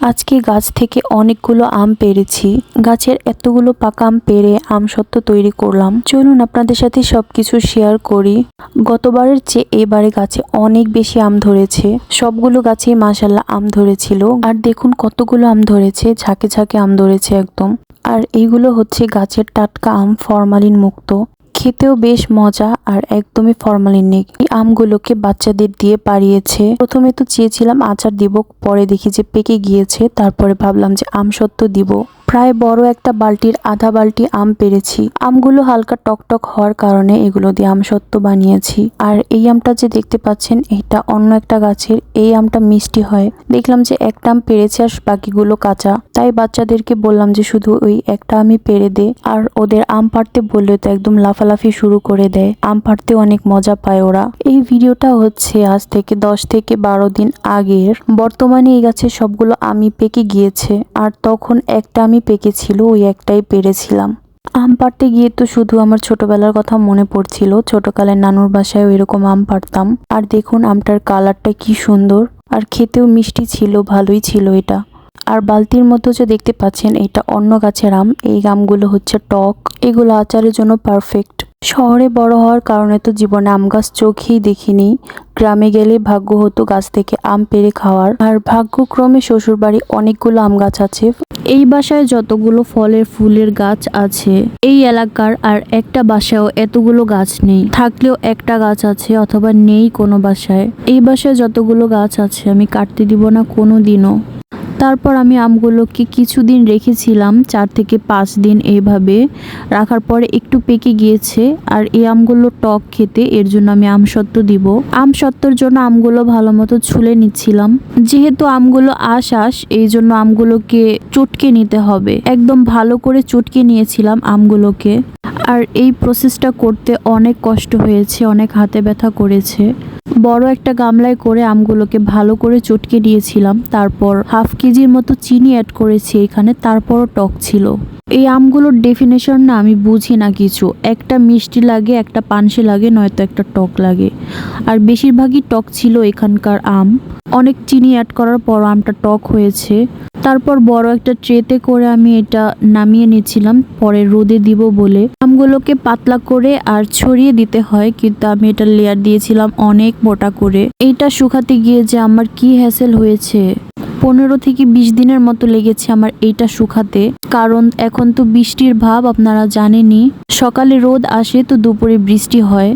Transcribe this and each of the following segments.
আজকে গাছ থেকে অনেকগুলো আম পেরেছি। গাছের এতগুলো পাকা আম পেরে আম সত্ত্ব তৈরি করলাম। চলুন আপনাদের সাথে সবকিছু শেয়ার করি। গতবারের চেয়ে এবারে গাছে অনেক বেশি আম ধরেছে। সবগুলো গাছেই মাসাল্লাহ আম ধরেছিল। আর দেখুন কতগুলো আম ধরেছে, ঝাঁকে ঝাঁকে আম ধরেছে একদম। আর এইগুলো হচ্ছে গাছের টাটকা আম ফরমালিন মুক্ত। খেতেও বেশ মজা আর একদমই ফরমালিন নেই। এই আমগুলোকে বাচ্চাদের দিয়ে পাড়িয়েছে। প্রথমে তো চেয়েছিলাম আচার দিব, পরে দেখি যে পেকে গিয়েছে, তারপরে ভাবলাম যে আম সত্য দিব। প্রায় বড় একটা বালতির আধা বালতি আম পেরেছি। আমগুলো হালকা টকটক হওয়ার কারণে এগুলো দিয়ে আম সত্ত্ব বানিয়েছি। আর এই আমটা যে দেখতে পাচ্ছেন, এটা অন্য একটা গাছের। এই আমটা মিষ্টি হয়। দেখলাম যে একটা আম পেরেছে আর বাকিগুলো কাঁচা। তাই বাচ্চাদেরকে বললাম যে শুধু ওই একটা আমি পেরে দে। আর ওদের আম পাড়তে বললে তো একদম লাফালাফি শুরু করে দেয়। আম পাড়তে অনেক মজা পায় ওরা। এই ভিডিওটা হচ্ছে আজ থেকে দশ থেকে বারো দিন আগের। বর্তমানে এই গাছের সবগুলো আমি পেকে গিয়েছে। আর তখন একটা আমি পেকেছিল ওই একটাই পেরেছিলাম। আম পাড়তে গিয়ে তো শুধু আমার ছোটবেলার কথা মনে পড়ছিল, ছোটকালের নানুর বাসায় এরকম আম পাড়তাম। আর দেখুন আমটার কালারটা কি সুন্দর, আর খেতেও মিষ্টি ছিল, ভালোই ছিল এটা। আর বালতির মতো যে দেখতে পাচ্ছেন, এটা অন্য গাছের আম, এই আমগুলো হচ্ছে টক। এগুলো আচারের জন্য পারফেক্ট শহরে বড় হওয়ার কারণে তো জীবনে আম গাছ চোখেই দেখিনি। গ্রামে গেলে ভাগ্য হতো গাছ থেকে আম পেরে খাওয়ার। আর ভাগ্যক্রমে শ্বশুরবাড়ি অনেকগুলো আম গাছ আছে এই বাসায় যতগুলো ফলের ফুলের গাছ আছে, এই এলাকার আর একটা বাসায়ও এতগুলো গাছ নেই। থাকলেও একটা গাছ আছে অথবা নেই কোনো বাসায়। এই বাসায় যতগুলো গাছ আছে, আমি কাটতে দিব না কোনো দিনও তারপর আমি আমগুলোকে কিছুদিন রেখেছিলাম, চার থেকে পাঁচ দিন এইভাবে রাখার পরে একটু পেকে গিয়েছে, আর এই আমগুলো টক খেতে, এর জন্য আমি আমসত্ত্ব দিব। আমসত্ত্বর জন্য আমগুলো ভালো মতো ছুলে নিচ্ছিলাম। যেহেতু আমগুলো আশ আশ, এই জন্য আমগুলোকে চটকে নিতে হবে। একদম ভালো করে চটকে নিয়েছিলাম আমগুলোকে। আর এই প্রসেসটা করতে অনেক কষ্ট হয়েছে, অনেক হাতে ব্যথা করেছে। বড় একটা গামলায় করে আমগুলোকে ভালো করে চটকে দিয়েছিলাম তারপর হাফ কেজির মতো চিনি অ্যাড করেছি এখানে, তারপরও টক ছিল। এই আমগুলোর ডেফিনেশন না আমি বুঝি না কিছু। একটা মিষ্টি লাগে, একটা পানসি লাগে, নয়তো একটা টক লাগে। আর বেশিরভাগই টক ছিল এখানকার আম। অনেক চিনি অ্যাড করার পর আমটা টক হয়েছে। তারপর বড় একটা ট্রেতে করে আমি এটা নামিয়ে নিয়েছিলাম, পরে রোদে দিব বলে। আমগুলোকে পাতলা করে আর ছড়িয়ে দিতে হয়, কিন্তু আমি এটা লেয়ার দিয়েছিলাম অনেক মোটা করে। এইটা শুকাতে গিয়ে যে আমার কি হ্যাসেল হয়েছে? পনেরো থেকে বিশ দিনের মতো লেগেছে আমার এইটা শুকাতে। কারণ এখন তো বৃষ্টির ভাব, আপনারা জানেনই। সকালে রোদ আসে তো দুপুরে বৃষ্টি হয়।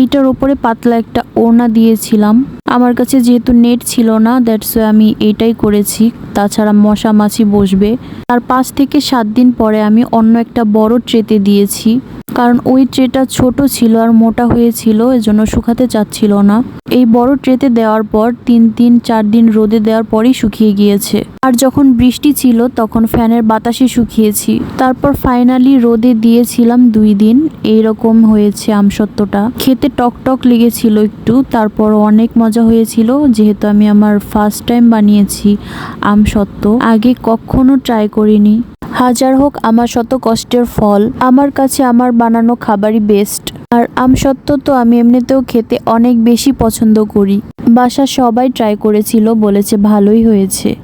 এইটার ওপরে পাতলা একটা ওড়না দিয়েছিলাম। আমার কাছে যেহেতু নেট ছিল না দ্যাটস আমি এইটাই করেছি। তাছাড়া মশা মাছি বসবে। আর পাঁচ থেকে সাত দিন পরে আমি অন্য একটা বড় ট্রেতে দিয়েছি। কারণ ওই ট্রেটা ছোট ছিল আর মোটা হয়েছিল, এজন্য শুকাতে চাচ্ছিল না। এই বড় ট্রেতে দেওয়ার পর তিন দিন চার দিন রোদে দেওয়ার পরই শুকিয়ে গিয়েছে। আর যখন বৃষ্টি ছিল, তখন ফ্যানের বাতাসে শুকিয়েছি। তারপর ফাইনালি রোদে দিয়েছিলাম দুই দিন। এই রকম হয়েছে আমসত্ত্বটা। খেতে টক টক লেগেছিল একটু, তারপর অনেক মজা হয়েছিল, যেহেতু আমি আমার ফার্স্ট টাইম বানিয়েছি আমসত্ত্ব। আগে কখনো ট্রাই করিনি। হাজার হোক আমার শত কষ্টের ফল, আমার কাছে আমার বানানো খাবারই বেস্ট আর আম আমসত্ত্ব তো আমি এমনিতেও খেতে অনেক বেশি পছন্দ করি। বাসা সবাই ট্রাই করেছিল, বলেছে ভালোই হয়েছে।